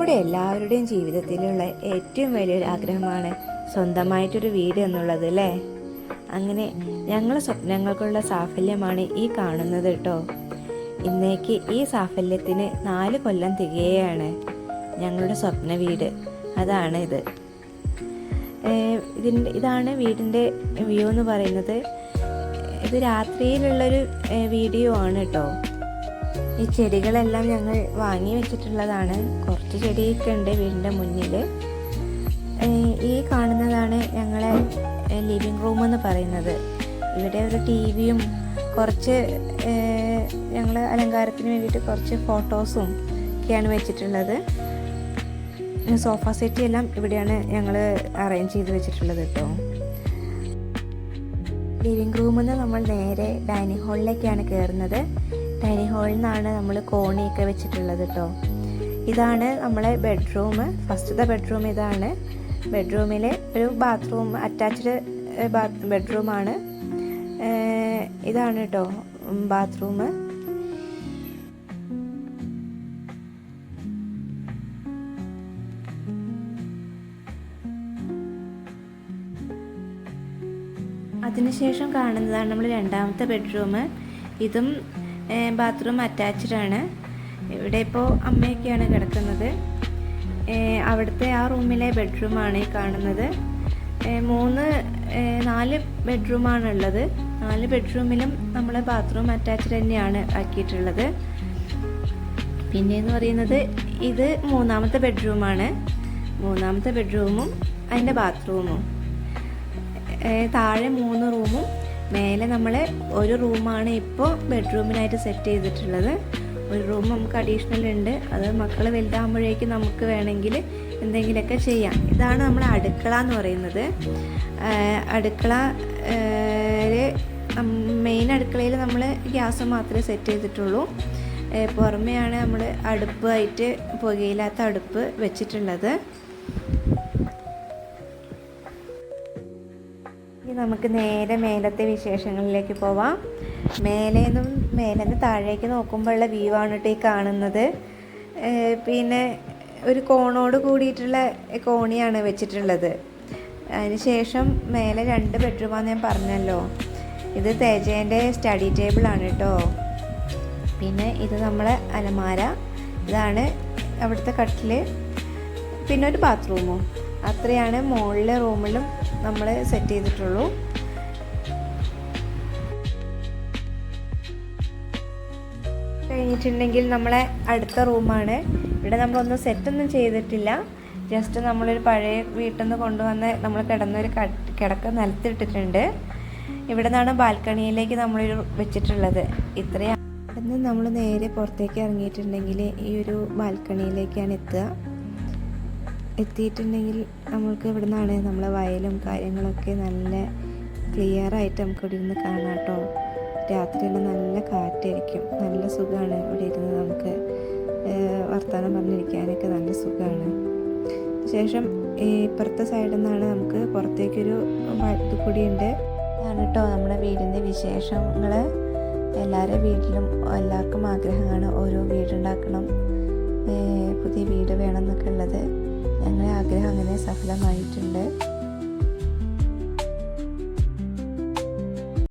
നമ്മുടെ എല്ലാവരുടെയും ജീവിതത്തിലുള്ള ഏറ്റവും വലിയൊരു ആഗ്രഹമാണ് സ്വന്തമായിട്ടൊരു വീട് എന്നുള്ളത് അല്ലേ? അങ്ങനെ ഞങ്ങളെ സ്വപ്നങ്ങൾക്കുള്ള സാഫല്യമാണ് ഈ കാണുന്നത് കേട്ടോ. ഇന്നേക്ക് ഈ സാഫല്യത്തിന് നാല് കൊല്ലം തികയാണ് ഞങ്ങളുടെ സ്വപ്ന വീട്. അതാണ് ഇത്. ഇതിന്റെ ഇതാണ് വീടിന്റെ വ്യൂ എന്ന് പറയുന്നത്. ഇത് രാത്രിയിലുള്ളൊരു വീഡിയോ ആണ് കേട്ടോ. ഈ ചെടികളെല്ലാം ഞങ്ങൾ വാങ്ങി വെച്ചിട്ടുള്ളതാണ്. കുറച്ച് ചെടിയൊക്കെ ഉണ്ട് വീടിന്റെ മുന്നിൽ. ഈ കാണുന്നതാണ് ഞങ്ങളെ ലിവിങ് റൂം എന്ന് പറയുന്നത്. ഇവിടെ ഒരു ടി വിയും കുറച്ച് ഞങ്ങൾ അലങ്കാരത്തിന് വേണ്ടിയിട്ട് കുറച്ച് ഫോട്ടോസും ഒക്കെയാണ് വെച്ചിട്ടുള്ളത്. സോഫ സെറ്റ് എല്ലാം ഇവിടെയാണ് ഞങ്ങൾ അറേഞ്ച് ചെയ്ത് വെച്ചിട്ടുള്ളത് കേട്ടോ. ലിവിങ് റൂമിൽ നിന്ന് നമ്മൾ നേരെ ഡൈനിങ് ഹാളിലേക്കാണ് കയറുന്നത്. ഡൈനിങ് ഹാളിൽ നിന്നാണ് നമ്മൾ കോണിയൊക്കെ വെച്ചിട്ടുള്ളത് കേട്ടോ ഇതാണ് നമ്മളെ ബെഡ്റൂം. ഫസ്റ്റത്തെ ബെഡ്റൂം ഇതാണ്. ബെഡ്റൂമിൽ ഒരു ബാത്റൂം അറ്റാച്ച്ഡ് ബെഡ്റൂമാണ്. ഇതാണ് കേട്ടോ ബാത്റൂം. അതിനുശേഷം കാണുന്നതാണ് നമ്മൾ രണ്ടാമത്തെ ബെഡ്റൂം. ഇതും ബാത്റൂം അറ്റാച്ച്ഡ് ആണ്. ഇവിടെ ഇപ്പോൾ അമ്മയൊക്കെയാണ് കിടക്കുന്നത്. അവിടുത്തെ ആ റൂമിലെ ബെഡ്റൂമാണ് ഈ കാണുന്നത്. മൂന്ന് നാല് ബെഡ്റൂമാണ് ഉള്ളത്. നാല് ബെഡ്റൂമിലും നമ്മൾ ബാത്റൂം അറ്റാച്ച്ഡ് തന്നെയാണ് ആക്കിയിട്ടുള്ളത്. പിന്നെ എന്ന് പറയുന്നത് ഇത് മൂന്നാമത്തെ ബെഡ്റൂമാണ് മൂന്നാമത്തെ ബെഡ്റൂമും അതിന്റെ ബാത്റൂമും താഴെ മൂന്ന് റൂമും മേലെ നമ്മൾ ഒരു റൂമാണ് ഇപ്പോൾ ബെഡ്റൂമിനായിട്ട് സെറ്റ് ചെയ്തിട്ടുള്ളത്. ഒരു റൂം നമുക്ക് അഡീഷണൽ ഉണ്ട്. അത് മക്കൾ വലുതാകുമ്പോഴേക്കും നമുക്ക് വേണമെങ്കിൽ എന്തെങ്കിലുമൊക്കെ ചെയ്യാം. ഇതാണ് നമ്മൾ അടുക്കള എന്ന് പറയുന്നത്. അടുക്കള മെയിൻ അടുക്കളയിൽ നമ്മൾ ഗ്യാസ് മാത്രമേ സെറ്റ് ചെയ്തിട്ടുള്ളൂ. പുറമെയാണ് നമ്മൾ അടുപ്പായിട്ട് പുകയില്ലാത്ത അടുപ്പ് വെച്ചിട്ടുള്ളത്. ഇനി നമുക്ക് നേരെ മേലത്തെ വിശേഷങ്ങളിലേക്ക് പോവാം. മേലെ നിന്നും മേലെ നിന്ന് താഴേക്ക് നോക്കുമ്പോഴുള്ള വ്യൂ ആണ് കേട്ടോ ഈ കാണുന്നത്. പിന്നെ ഒരു കോണോട് കൂടിയിട്ടുള്ള കോണിയാണ് വെച്ചിട്ടുള്ളത്. അതിനുശേഷം മേലെ രണ്ട് ബെഡ്റൂമാണെന്ന് ഞാൻ പറഞ്ഞല്ലോ. ഇത് തേജേന്റെ സ്റ്റഡി ടേബിൾ ആണ് കേട്ടോ പിന്നെ ഇത് നമ്മളെ അലമാര. ഇതാണ് അവിടുത്തെ കട്ടിൽ പിന്നെ ഒരു ബാത്റൂമും അത്രയാണ് മുകളിലെ റൂമിലും നമ്മൾ സെറ്റ് ചെയ്തിട്ടുള്ളൂ. കഴിഞ്ഞിട്ടുണ്ടെങ്കിൽ നമ്മളെ അടുത്ത റൂമാണ്. ഇവിടെ നമ്മളൊന്നും സെറ്റൊന്നും ചെയ്തിട്ടില്ല. ജസ്റ്റ് നമ്മളൊരു പഴയ വീട്ടിൽ നിന്ന് കൊണ്ടുവന്ന് നമ്മൾ കിടന്നൊരു കട്- കിടക്ക നിലത്തിട്ടിട്ടുണ്ട്. ഇവിടെ നിന്നാണ് ബാൽക്കണിയിലേക്ക് നമ്മൾ വെച്ചിട്ടുള്ളത്. ഇത്രയാണ് ഇവിടുന്ന് നമ്മൾ നേരെ പുറത്തേക്ക് ഇറങ്ങിയിട്ടുണ്ടെങ്കിൽ ഈ ഒരു ബാൽക്കണിയിലേക്കാണ് എത്തുക. എത്തിയിട്ടുണ്ടെങ്കിൽ നമ്മൾക്ക് ഇവിടെ നിന്നാണ് നമ്മളെ വയലും കാര്യങ്ങളൊക്കെ നല്ല ക്ലിയർ ആയിട്ട് നമുക്ക് ഇവിടെ ഇരുന്ന് കാണാം കേട്ടോ. രാത്രിയുള്ള നല്ല കാറ്റായിരിക്കും. നല്ല സുഖമാണ് ഇവിടെ ഇരുന്ന് നമുക്ക് വർത്തമാനം പറഞ്ഞിരിക്കാനൊക്കെ നല്ല സുഖമാണ്. ശേഷം ഈ ഇപ്പുറത്തെ സൈഡിൽ നിന്നാണ് നമുക്ക് പുറത്തേക്കൊരു കൂടിയുണ്ട് അതാണ് കേട്ടോ നമ്മുടെ വീടിന്റെ വിശേഷങ്ങൾ എല്ലാവരുടെ വീട്ടിലും എല്ലാവർക്കും ആഗ്രഹമാണ് ഓരോ വീടുണ്ടാക്കണം. പുതിയ വീട് വേണം എന്നൊക്കെ ഉള്ളത്. സഫലമായിട്ടുണ്ട്